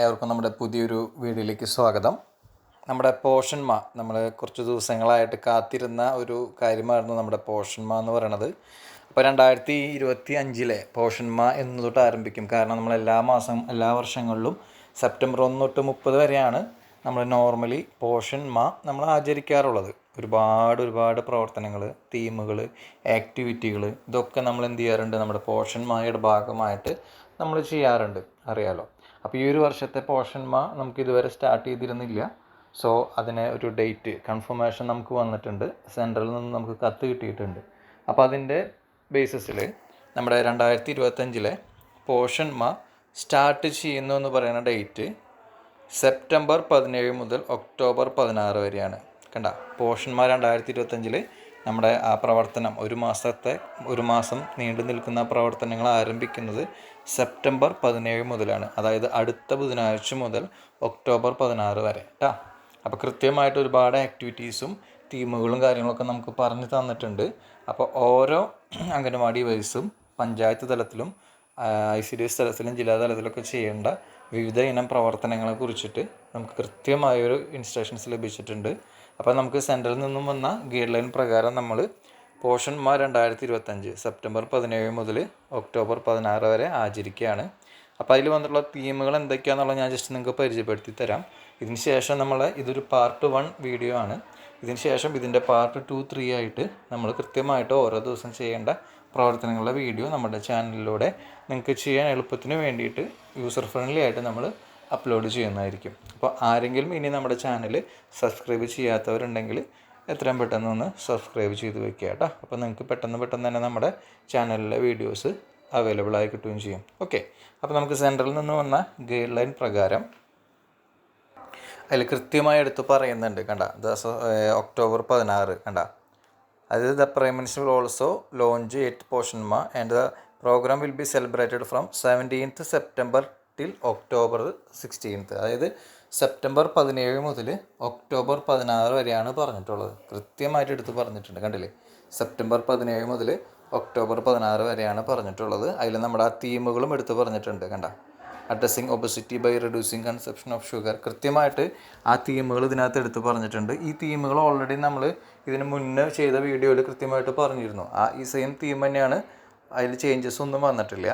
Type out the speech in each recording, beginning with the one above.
ഏവർക്കും നമ്മുടെ പുതിയൊരു വീഡിയോയിലേക്ക് സ്വാഗതം. നമ്മുടെ പോഷന്മ നമ്മൾ കുറച്ച് ദിവസങ്ങളായിട്ട് കാത്തിരുന്ന ഒരു കാര്യമായിരുന്നു നമ്മുടെ പോഷന്മ എന്ന് പറയണത്. അപ്പോൾ രണ്ടായിരത്തി ഇരുപത്തി അഞ്ചിലെ പോഷന്മ എന്ന് തൊട്ട് ആരംഭിക്കും. കാരണം നമ്മൾ എല്ലാ മാസം എല്ലാ വർഷങ്ങളിലും സെപ്റ്റംബർ ഒന്ന് തൊട്ട് മുപ്പത് വരെയാണ് നമ്മൾ നോർമലി പോഷന്മ നമ്മൾ ആചരിക്കാറുള്ളത്. ഒരുപാട് ഒരുപാട് പ്രവർത്തനങ്ങൾ തീമുകൾ ആക്ടിവിറ്റികൾ ഇതൊക്കെ നമ്മൾ എന്ത് ചെയ്യാറുണ്ട്? നമ്മുടെ പോഷന്മായുടെ ഭാഗമായിട്ട് നമ്മൾ ചെയ്യാറുണ്ട്. അറിയാലോ? അപ്പോൾ ഈ ഒരു വർഷത്തെ പോഷന്മ നമുക്ക് ഇതുവരെ സ്റ്റാർട്ട് ചെയ്തിരുന്നില്ല. സോ അതിനെ ഒരു ഡേറ്റ് കൺഫർമേഷൻ നമുക്ക് വന്നിട്ടുണ്ട്. സെൻട്രലിൽ നിന്ന് നമുക്ക് കത്ത് കിട്ടിയിട്ടുണ്ട്. അപ്പോൾ അതിന്റെ ബേസിസിൽ നമ്മുടെ രണ്ടായിരത്തി ഇരുപത്തഞ്ചിലെ പോഷന്മ സ്റ്റാർട്ട് ചെയ്യുന്നു എന്ന് പറയുന്ന ഡേറ്റ് സെപ്റ്റംബർ പതിനേഴ് മുതൽ ഒക്ടോബർ പതിനാറ് വരെയാണ്. കണ്ട? പോഷന്മാർ രണ്ടായിരത്തി ഇരുപത്തഞ്ചിൽ നമ്മുടെ ആ പ്രവർത്തനം ഒരു മാസത്തെ ഒരു മാസം നീണ്ടു നിൽക്കുന്ന പ്രവർത്തനങ്ങൾ ആരംഭിക്കുന്നത് സെപ്റ്റംബർ പതിനേഴ് മുതലാണ്. അതായത് അടുത്ത ബുധനാഴ്ച മുതൽ ഒക്ടോബർ പതിനാറ് വരെ. കേട്ടോ അപ്പോൾ കൃത്യമായിട്ട് ഒരുപാട് ആക്ടിവിറ്റീസും തീമുകളും കാര്യങ്ങളൊക്കെ നമുക്ക് പറഞ്ഞു തന്നിട്ടുണ്ട്. അപ്പോൾ ഓരോ അംഗനവാടി വൈസും പഞ്ചായത്ത് തലത്തിലും ഐ സി ഡി എസ് തലത്തിലും ജില്ലാ തലത്തിലൊക്കെ ചെയ്യേണ്ട വിവിധ ഇനം പ്രവർത്തനങ്ങളെ കുറിച്ചിട്ട് നമുക്ക് കൃത്യമായൊരു ഇൻസ്ട്രക്ഷൻസ് ലഭിച്ചിട്ടുണ്ട്. അപ്പോൾ നമുക്ക് സെൻട്രലിൽ നിന്നും വന്ന ഗൈഡ് ലൈൻ പ്രകാരം നമ്മൾ പോഷന്മാർ രണ്ടായിരത്തി ഇരുപത്തഞ്ച് സെപ്റ്റംബർ പതിനേഴ് മുതൽ ഒക്ടോബർ പതിനാറ് വരെ ആചരിക്കുകയാണ്. അപ്പോൾ അതിൽ വന്നിട്ടുള്ള തീമുകൾ എന്തൊക്കെയാണെന്നുള്ളത് ഞാൻ ജസ്റ്റ് നിങ്ങൾക്ക് പരിചയപ്പെടുത്തി തരാം. ഇതിന് ശേഷം നമ്മൾ ഇതൊരു പാർട്ട് വൺ വീഡിയോ ആണ്. ഇതിന് ശേഷം ഇതിന്റെ പാർട്ട് ടു ത്രീ ആയിട്ട് നമ്മൾ കൃത്യമായിട്ട് ഓരോ ദിവസം ചെയ്യേണ്ട പ്രവർത്തനങ്ങളുടെ വീഡിയോ നമ്മുടെ ചാനലിലൂടെ നിങ്ങൾക്ക് ചെയ്യാൻ എളുപ്പത്തിന് വേണ്ടിയിട്ട് യൂസർ ഫ്രണ്ട്ലി ആയിട്ട് നമ്മൾ അപ്ലോഡ് ചെയ്യുന്നതായിരിക്കും. അപ്പോൾ ആരെങ്കിലും ഇനി നമ്മുടെ ചാനൽ സബ്സ്ക്രൈബ് ചെയ്യാത്തവരുണ്ടെങ്കിൽ എത്രയും പെട്ടെന്ന് ഒന്ന് സബ്സ്ക്രൈബ് ചെയ്ത് വെക്കുക കേട്ടോ. അപ്പോൾ നിങ്ങൾക്ക് പെട്ടെന്ന് പെട്ടെന്ന് തന്നെ നമ്മുടെ ചാനലിലെ വീഡിയോസ് അവൈലബിൾ ആയി കിട്ടുകയും ചെയ്യും. ഓക്കെ അപ്പോൾ നമുക്ക് സെൻട്രലിൽ നിന്ന് വന്ന ഗൈഡ് ലൈൻ പ്രകാരം അതിൽ കൃത്യമായി എടുത്ത് പറയുന്നുണ്ട് കണ്ട. ദിവസം ഒക്ടോബർ പതിനാറ് കണ്ട. അതായത് the prime minister will also launch eight പോഷന്മ and the programme will be celebrated from seventeenth September till October sixteenth അതായത് സെപ്റ്റംബർ പതിനേഴ് മുതൽ ഒക്ടോബർ പതിനാറ് വരെയാണ് പറഞ്ഞിട്ടുള്ളത്. കൃത്യമായിട്ട് എടുത്ത് പറഞ്ഞിട്ടുണ്ട് കണ്ടില്ലേ? സെപ്റ്റംബർ പതിനേഴ് മുതൽ ഒക്ടോബർ പതിനാറ് വരെയാണ് പറഞ്ഞിട്ടുള്ളത്. അതിൽ നമ്മുടെ ആ തീമുകളും എടുത്ത് പറഞ്ഞിട്ടുണ്ട് കണ്ട? Addressing obesity by reducing consumption of sugar കൃത്യമായിട്ട് ആ തീമുകൾ ഇതിനകത്ത് എടുത്ത് പറഞ്ഞിട്ടുണ്ട്. ഈ തീമുകൾ ഓൾറെഡി നമ്മൾ ഇതിന് മുന്നേ ചെയ്ത വീഡിയോയിൽ കൃത്യമായിട്ട് പറഞ്ഞിരുന്നു. ആ ഈ സെയിം തീം തന്നെയാണ് അതിൽ ചേഞ്ചസ് ഒന്നും വന്നിട്ടില്ല.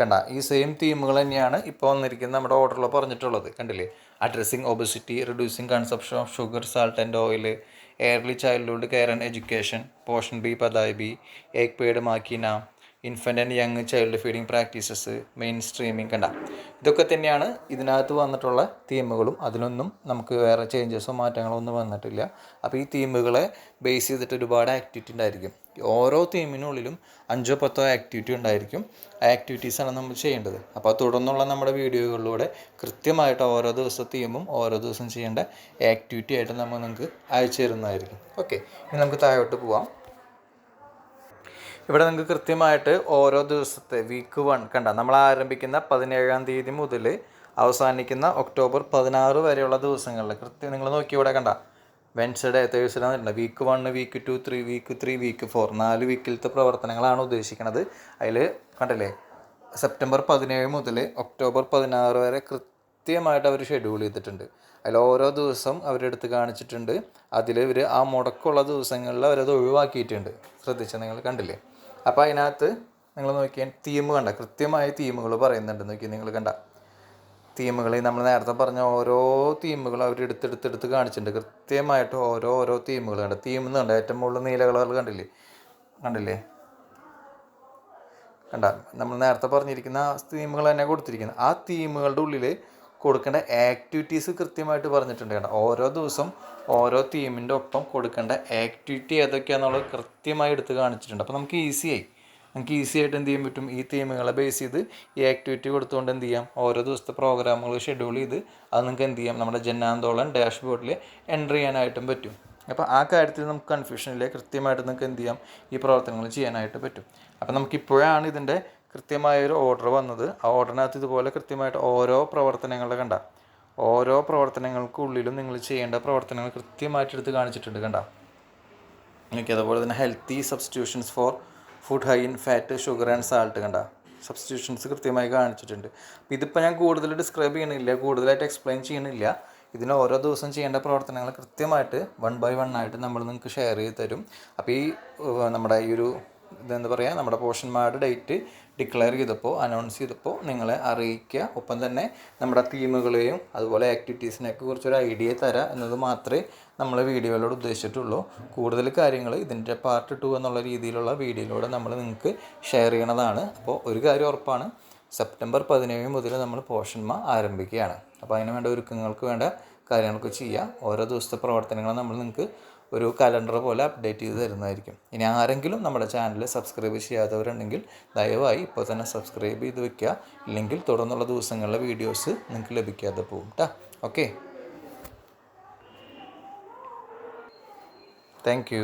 കണ്ട ഈ സെയിം തീമുകൾ തന്നെയാണ് ഇപ്പോൾ വന്നിരിക്കുന്നത് നമ്മുടെ ഓർഡറിൽ പറഞ്ഞിട്ടുള്ളത്. കണ്ടില്ലേ? Addressing obesity reducing consumption of sugar salt and oil early childhood care and education Poshan B പതായ് ബി ഏക് പേഡ് മാക്കിന infant and young child feeding practices mainstreaming കണ്ട. ഇതൊക്കെ തന്നെയാണ് ഇതിനകത്ത് വന്നിട്ടുള്ള തീമുകളും അതിലൊന്നും നമുക്ക് വേറെ ചേഞ്ചസോ മാറ്റങ്ങളോ ഒന്നും വന്നിട്ടില്ല. അപ്പോൾ ഈ തീമുകളെ ബേസ് ചെയ്തിട്ട് ഒരുപാട് ആക്ടിവിറ്റി ഉണ്ടായിരിക്കും. ഓരോ തീമിനുള്ളിലും അഞ്ചോ പത്തോ ആക്ടിവിറ്റി ഉണ്ടായിരിക്കും. ആ ആക്ടിവിറ്റീസാണ് നമ്മൾ ചെയ്യേണ്ടത്. അപ്പോൾ തുടർന്നുള്ള നമ്മുടെ വീഡിയോകളിലൂടെ കൃത്യമായിട്ട് ഓരോ ദിവസം തീമും ഓരോ ദിവസം ചെയ്യേണ്ട ആക്ടിവിറ്റി ആയിട്ട് നമ്മൾ നിങ്ങൾക്ക് അയച്ചു തരുന്നതായിരിക്കും. ഓക്കെ ഇനി നമുക്ക് താഴോട്ട് പോവാം. ഇവിടെ നിങ്ങൾക്ക് കൃത്യമായിട്ട് ഓരോ ദിവസത്തെ വീക്ക് വൺ കണ്ട നമ്മൾ ആരംഭിക്കുന്ന പതിനേഴാം തീയതി മുതൽ അവസാനിക്കുന്ന ഒക്ടോബർ പതിനാറ് വരെയുള്ള ദിവസങ്ങളിൽ കൃത്യം നിങ്ങൾ നോക്കി ഇവിടെ കണ്ട Wednesday Thursday എന്നിട്ടുണ്ട് week one week two three week three week four നാല് വീക്കിലത്തെ പ്രവർത്തനങ്ങളാണ് ഉദ്ദേശിക്കുന്നത് അതിൽ കണ്ടില്ലേ സെപ്റ്റംബർ പതിനേഴ് മുതൽ ഒക്ടോബർ പതിനാറ് വരെ കൃത്യമായിട്ട് അവർ ഷെഡ്യൂൾ ചെയ്തിട്ടുണ്ട്. അതിൽ ഓരോ ദിവസം അവരെടുത്ത് കാണിച്ചിട്ടുണ്ട്. അതിൽ ഇവർ ആ മുടക്കമുള്ള ദിവസങ്ങളിൽ അവരത് ഒഴിവാക്കിയിട്ടുണ്ട്. ശ്രദ്ധിച്ചാൽ നിങ്ങൾ കണ്ടില്ലേ? അപ്പോൾ അതിനകത്ത് നിങ്ങൾ നോക്കിയാൽ തീം കണ്ട കൃത്യമായ തീമുകൾ പറയുന്നുണ്ട്. നോക്കി നിങ്ങൾ കണ്ട. തീമുകൾ നമ്മൾ നേരത്തെ പറഞ്ഞ ഓരോ തീമുകളും അവർ എടുത്തെടുത്തെടുത്ത് കാണിച്ചിട്ടുണ്ട്. കൃത്യമായിട്ട് ഓരോ ഓരോ തീമുകൾ കണ്ട. തീം കണ്ട ഏറ്റവും മുകളിൽ നീല കണ്ടില്ലേ? കണ്ടില്ലേ? കണ്ട. നമ്മൾ നേരത്തെ പറഞ്ഞിരിക്കുന്ന ആ തീമുകൾ തന്നെ കൊടുത്തിരിക്കുന്നത്. ആ തീമുകളുടെ ഉള്ളിൽ കൊടുക്കേണ്ട ആക്ടിവിറ്റീസ് കൃത്യമായിട്ട് പറഞ്ഞിട്ടുണ്ട് കേട്ടോ. ഓരോ ദിവസം ഓരോ തീമിന്റെ ഒപ്പം കൊടുക്കേണ്ട ആക്ടിവിറ്റി ഏതൊക്കെയാണെന്നുള്ളത് കൃത്യമായി എടുത്ത് കാണിച്ചിട്ടുണ്ട്. അപ്പോൾ നമുക്ക് ഈസിയായി നമുക്ക് ഈസി ആയിട്ട് എന്ത് ചെയ്യാൻ പറ്റും? ഈ തീമുകളെ ബേസ് ചെയ്ത് ഈ ആക്ടിവിറ്റി കൊടുത്തുകൊണ്ട് എന്ത് ചെയ്യാം? ഓരോ ദിവസത്തെ പ്രോഗ്രാമുകൾ ഷെഡ്യൂൾ ചെയ്ത് അത് നിങ്ങൾക്ക് എന്ത് ചെയ്യാം? നമ്മുടെ ജനാന്തോളൻ ഡാഷ്ബോർഡിൽ എന്റർ ചെയ്യാനായിട്ടും പറ്റും. അപ്പോൾ ആ കാര്യത്തിൽ നമുക്ക് കൺഫ്യൂഷനില്ലേ കൃത്യമായിട്ട് നിങ്ങൾക്ക് എന്ത് ചെയ്യാം? ഈ പ്രവർത്തനങ്ങൾ ചെയ്യാനായിട്ട് പറ്റും. അപ്പോൾ നമുക്കിപ്പോഴാണ് ഇതിന്റെ കൃത്യമായൊരു ഓർഡർ വന്നത്. ആ ഓർഡറിനകത്ത് ഇതുപോലെ കൃത്യമായിട്ട് ഓരോ പ്രവർത്തനങ്ങളുടെ കണ്ട. ഓരോ പ്രവർത്തനങ്ങൾക്കുള്ളിലും നിങ്ങൾ ചെയ്യേണ്ട പ്രവർത്തനങ്ങൾ കൃത്യമായിട്ട് എടുത്ത് കാണിച്ചിട്ടുണ്ട് കണ്ട. ഓക്കെ അതുപോലെ തന്നെ healthy substitutions for food high in fat sugar and salt കണ്ട. സബ്സ്റ്റിറ്റ്യൂഷൻസ് കൃത്യമായി കാണിച്ചിട്ടുണ്ട്. അപ്പോൾ ഇതിപ്പോൾ ഞാൻ കൂടുതൽ ഡിസ്ക്രൈബ് ചെയ്യണില്ല കൂടുതലായിട്ട് എക്സ്പ്ലെയിൻ ചെയ്യണില്ല ഇതിന് ഓരോ ദിവസം ചെയ്യേണ്ട പ്രവർത്തനങ്ങൾ കൃത്യമായിട്ട് വൺ ബൈ വൺ ആയിട്ട് നമ്മൾ നിങ്ങൾക്ക് ഷെയർ ചെയ്ത് തരും. അപ്പോൾ ഈ നമ്മുടെ ഈ ഒരു ഇതെന്താ പറയുക നമ്മുടെ പോഷന്മാരുടെ ഡേറ്റ് ഡിക്ലെയർ ചെയ്തപ്പോൾ അനൗൺസ് ചെയ്തപ്പോൾ നിങ്ങളെ അറിയിക്കുക. ഒപ്പം തന്നെ നമ്മുടെ തീമുകളെയും അതുപോലെ ആക്ടിവിറ്റീസിനെയൊക്കെ കുറിച്ചൊരു ഐഡിയ തരാം എന്നത് മാത്രമേ നമ്മൾ വീഡിയോയിലൂടെ ഉദ്ദേശിച്ചിട്ടുള്ളൂ. കൂടുതൽ കാര്യങ്ങൾ ഇതിന്റെ പാർട്ട് ടു എന്നുള്ള രീതിയിലുള്ള വീഡിയോയിലൂടെ നമ്മൾ നിങ്ങൾക്ക് ഷെയർ ചെയ്യണതാണ്. അപ്പോൾ ഒരു കാര്യം ഉറപ്പാണ് സെപ്റ്റംബർ പതിനേഴ് മുതൽ നമ്മൾ പോഷന്മ ആരംഭിക്കുകയാണ്. അപ്പോൾ അതിന് വേണ്ട ഒരുക്കങ്ങൾക്ക് വേണ്ട കാര്യങ്ങളൊക്കെ ചെയ്യുക ഓരോ ദിവസത്തെ പ്രവർത്തനങ്ങളും നമ്മൾ നിങ്ങൾക്ക് ഒരു കലണ്ടർ പോലെ അപ്ഡേറ്റ് ചെയ്ത് തരുന്നതായിരിക്കും. ഇനി ആരെങ്കിലും നമ്മുടെ ചാനൽ സബ്സ്ക്രൈബ് ചെയ്യാത്തവരുണ്ടെങ്കിൽ ദയവായി ഇപ്പോൾ തന്നെ സബ്സ്ക്രൈബ് ചെയ്ത് വെക്കുക. ഇല്ലെങ്കിൽ തുടർന്നുള്ള ദിവസങ്ങളിലെ വീഡിയോസ് നിങ്ങൾക്ക് ലഭിക്കാതെ പോകും കേട്ടോ ഓക്കെ താങ്ക്